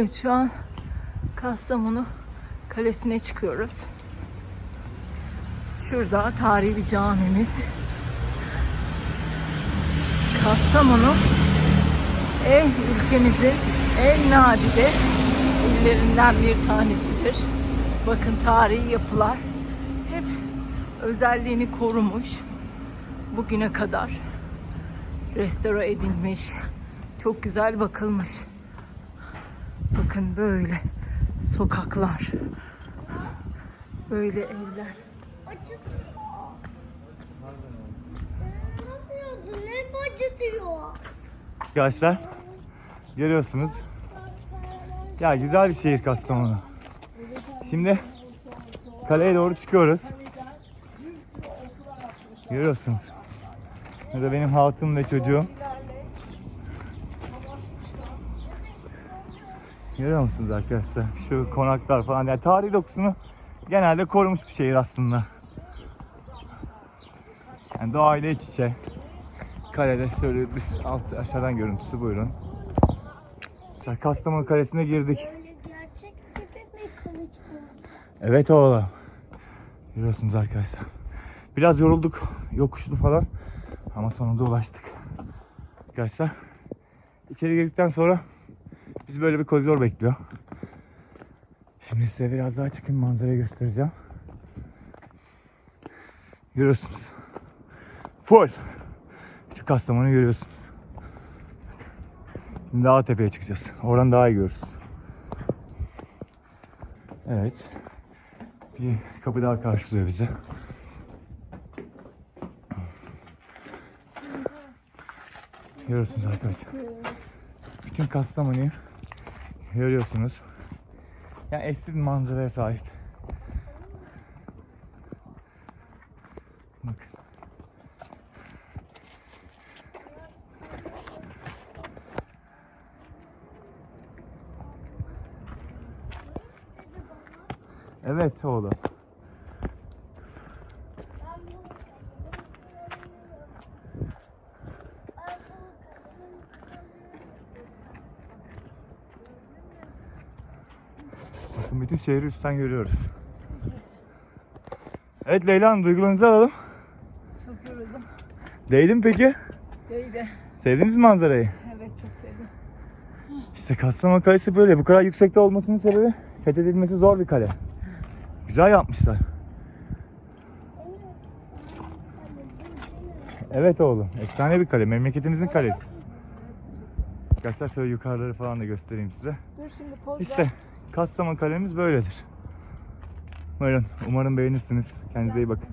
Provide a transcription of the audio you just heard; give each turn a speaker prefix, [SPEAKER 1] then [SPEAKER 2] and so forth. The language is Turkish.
[SPEAKER 1] Evet, şu an Kastamonu Kalesi'ne çıkıyoruz. Şurada tarihi camimiz. Kastamonu en ülkemizin en nadide illerinden bir tanesidir. Bakın tarihi yapılar hep özelliğini korumuş. Bugüne kadar restore edilmiş. Çok güzel bakılmış. Bakın böyle sokaklar. Böyle evler.
[SPEAKER 2] Arkadaşlar görüyorsunuz. Ya güzel bir şehir Kastamonu. Şimdi kaleye doğru çıkıyoruz. Görüyorsunuz. Burada benim hatun ve çocuğum. Görüyor musunuz arkadaşlar? Şu konaklar falan. Yani tarihi dokusunu genelde korumuş bir şehir aslında. Yani doğayla iç içe. Kalede şöyle dış alt aşağıdan görüntüsü buyurun. Mesela Kastamonu Kalesi'ne girdik. Evet oğlum. Görüyorsunuz arkadaşlar. Biraz yorulduk. Yokuşlu falan. Ama sonunda ulaştık. Arkadaşlar. içeri girdikten sonra biz böyle bir koridor bekliyor. Şimdi size biraz daha çıkın manzarayı göstereceğim. Görüyorsunuz. Full. Şu Kastamonu'yu görüyorsunuz. Şimdi daha tepeye çıkacağız. Oradan daha iyi görürüz. Evet. Bir kapı daha karşılıyor bizi. Görüyorsunuz arkadaşlar. Bütün Kastamonu'yu görüyorsunuz. Yani eşsiz bir manzaraya sahip. Evet oğlum. Bakın bütün şehri üstten görüyoruz. Evet Leyla Hanım duygularınızı alalım.
[SPEAKER 1] Çok yoruldum.
[SPEAKER 2] Değdi mi peki?
[SPEAKER 1] Değdi.
[SPEAKER 2] Sevdiniz mi manzarayı?
[SPEAKER 1] Evet çok sevdim.
[SPEAKER 2] İşte Kastamonu Kalesi böyle. Bu kadar yüksekte olmasının sebebi fethedilmesi zor bir kale. Güzel yapmışlar. Evet oğlum. Efsane bir kale. Memleketimizin kalesi. Arkadaşlar şöyle yukarıları falan da göstereyim size.
[SPEAKER 1] Dur şimdi poz
[SPEAKER 2] İşte Kastamonu kalemiz böyledir. Buyurun. Umarım beğenirsiniz. Kendinize iyi bakın.